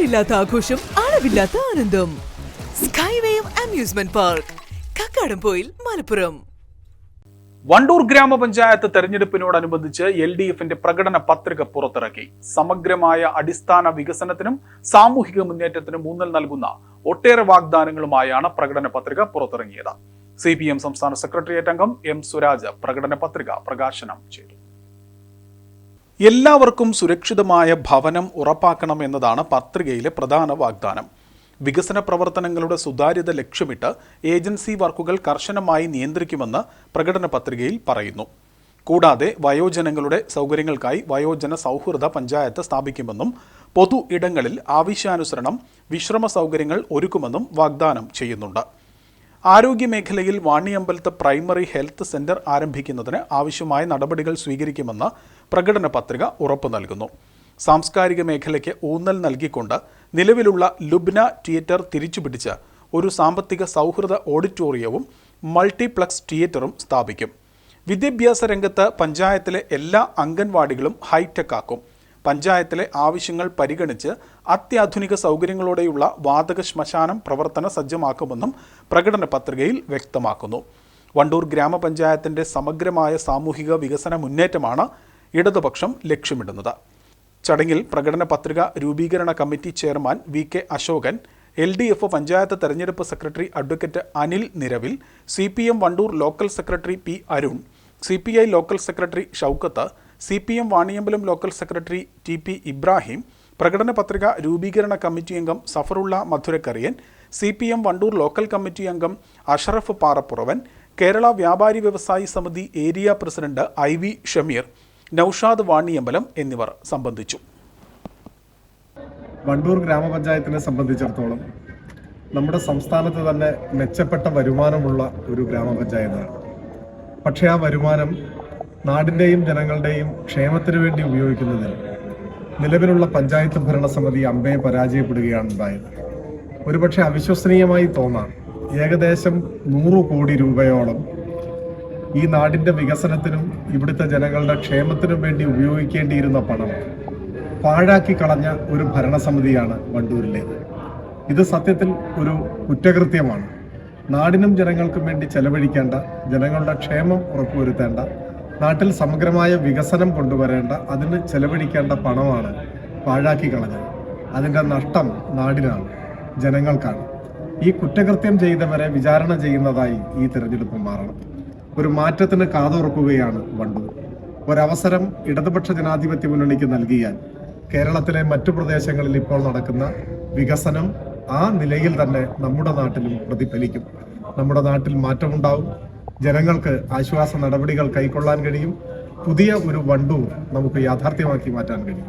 അതിരില്ലാത്ത ആഘോഷം അളവില്ലാത്ത ആനന്ദം. Skywave amusement park Kakkadampoyil Malappuram. Wandoor ഗ്രാമപഞ്ചായത്ത് തെരഞ്ഞെടുപ്പിനോടനുബന്ധിച്ച് എൽ ഡി എഫിന്റെ പ്രകടന പത്രിക പുറത്തിറക്കി. സമഗ്രമായ അടിസ്ഥാന വികസനത്തിനും സാമൂഹിക മുന്നേറ്റത്തിനും ഊന്നൽ നൽകുന്ന ഒട്ടേറെ വാഗ്ദാനങ്ങളുമായാണ് പ്രകടന പത്രിക പുറത്തിറങ്ങിയത്. സി പി എം സംസ്ഥാന സെക്രട്ടേറിയറ്റ് അംഗം എം സുരാജ് പ്രകടന പത്രിക പ്രകാശനം ചെയ്തു. എല്ലാവർക്കും സുരക്ഷിതമായ ഭവനം ഉറപ്പാക്കണം എന്നതാണ് പത്രികയിലെ പ്രധാന വാഗ്ദാനം. വികസന പ്രവർത്തനങ്ങളുടെ സുതാര്യത ലക്ഷ്യമിട്ട് ഏജൻസി വർക്കുകൾ കർശനമായി നിയന്ത്രിക്കുമെന്ന് പ്രകടന പത്രികയിൽ പറയുന്നു. കൂടാതെ വയോജനങ്ങളുടെ സൗകര്യങ്ങൾക്കായി വയോജന സൗഹൃദ പഞ്ചായത്ത് സ്ഥാപിക്കുമെന്നും പൊതു ഇടങ്ങളിൽ ആവശ്യാനുസരണം വിശ്രമ സൗകര്യങ്ങൾ ഒരുക്കുമെന്നും വാഗ്ദാനം ചെയ്യുന്നുണ്ട്. ആരോഗ്യമേഖലയിൽ വാണിയമ്പലത്ത് പ്രൈമറി ഹെൽത്ത് സെന്റർ ആരംഭിക്കുന്നതിന് ആവശ്യമായ നടപടികൾ സ്വീകരിക്കുമെന്ന് പ്രകടന പത്രിക ഉറപ്പു നൽകുന്നു. സാംസ്കാരിക മേഖലയ്ക്ക് ഊന്നൽ നൽകിക്കൊണ്ട് നിലവിലുള്ള ലുബ്ന തിയേറ്റർ തിരിച്ചുപിടിച്ച് ഒരു സാമ്പത്തിക സൗഹൃദ ഓഡിറ്റോറിയവും മൾട്ടിപ്ലക്സ് തിയേറ്ററും സ്ഥാപിക്കും. വിദ്യാഭ്യാസ രംഗത്ത് പഞ്ചായത്തിലെ എല്ലാ അംഗൻവാടികളും ഹൈടെക് ആക്കും. പഞ്ചായത്തിലെ ആവശ്യങ്ങൾ പരിഗണിച്ച് അത്യാധുനിക സൗകര്യങ്ങളോടെയുള്ള വാതക ശ്മശാനം പ്രവർത്തന സജ്ജമാക്കുമെന്നും പ്രകടന പത്രികയിൽ വ്യക്തമാക്കുന്നു. വണ്ടൂർ ഗ്രാമപഞ്ചായത്തിന്റെ സമഗ്രമായ സാമൂഹിക വികസന മുന്നേറ്റമാണ് ഇടതുപക്ഷം ലക്ഷ്യമിടുന്നത്. ചടങ്ങിൽ പ്രകടന പത്രിക രൂപീകരണ committee chairman V K Ashokan L D F panchayat തെരഞ്ഞെടുപ്പ് secretary advocate Anil Niravil C P M Wandoor local secretary P Arun C P I local secretary Shoukath C P M Vaniyambalam local secretary T P Ibrahim പ്രകടന പത്രിക രൂപീകരണ committee അംഗം Safarulla Madhurakkariyan C P M Wandoor local committee അംഗം അഷറഫ് പാറപ്പുറവൻ കേരള വ്യാപാരി വ്യവസായി സമിതി area president I V Shameer Noushad Vaniyambalam എന്നിവർ സംബന്ധിച്ചു. വണ്ടൂർ ഗ്രാമപഞ്ചായത്തിനെ സംബന്ധിച്ചിടത്തോളം നമ്മുടെ സംസ്ഥാനത്ത് തന്നെ മെച്ചപ്പെട്ട വരുമാനമുള്ള ഒരു ഗ്രാമപഞ്ചായത്താണ്. പക്ഷേ ആ വരുമാനം നാടിന്റെയും ജനങ്ങളുടെയും ക്ഷേമത്തിനു വേണ്ടി ഉപയോഗിക്കുന്നതിൽ നിലവിലുള്ള പഞ്ചായത്ത് ഭരണസമിതി അമ്പയെ പരാജയപ്പെടുകയാണ് ഉണ്ടായത് ഒരുപക്ഷെ അവിശ്വസനീയമായി തോന്നാം ഏകദേശം നൂറ് കോടി രൂപയോളം ഈ നാടിന്റെ വികസനത്തിനും ഇവിടുത്തെ ജനങ്ങളുടെ ക്ഷേമത്തിനും വേണ്ടി ഉപയോഗിക്കേണ്ടിയിരുന്ന പണം പാഴാക്കി കളഞ്ഞ ഒരു ഭരണസമിതിയാണ് വണ്ടൂരിലേത്. ഇത് സത്യത്തിൽ ഒരു കുറ്റകൃത്യമാണ്. നാടിനും ജനങ്ങൾക്കും വേണ്ടി ചെലവഴിക്കേണ്ട ജനങ്ങളുടെ ക്ഷേമം ഉറപ്പുവരുത്തേണ്ട നാട്ടിൽ സമഗ്രമായ വികസനം കൊണ്ടുവരേണ്ട അതിന് ചെലവഴിക്കേണ്ട പണമാണ് പാഴാക്കി കളഞ്ഞത്. അതിന്റെ നഷ്ടം നാടിനാണ് ജനങ്ങൾക്കാണ്. ഈ കുറ്റകൃത്യം ചെയ്തവരെ വിചാരണ ചെയ്യുന്നതായി ഈ തിരഞ്ഞെടുപ്പ് മാറണം. ഒരു മാറ്റത്തിന് കാതോർക്കുകയാണ് വണ്ടൂർ. ഒരവസരം ഇടതുപക്ഷ ജനാധിപത്യ മുന്നണിക്ക് നൽകിയാൽ കേരളത്തിലെ മറ്റു പ്രദേശങ്ങളിൽ ഇപ്പോൾ നടക്കുന്ന വികസനം ആ നിലയിൽ തന്നെ നമ്മുടെ നാട്ടിലും പ്രതിഫലിക്കും. നമ്മുടെ നാട്ടിൽ മാറ്റമുണ്ടാവും ജനങ്ങൾക്ക് ആശ്വാസ നടപടികൾ കൈക്കൊള്ളാൻ കഴിയും. പുതിയ ഒരു വണ്ടു നമുക്ക് യാഥാർത്ഥ്യമാക്കി മാറ്റാൻ കഴിയും.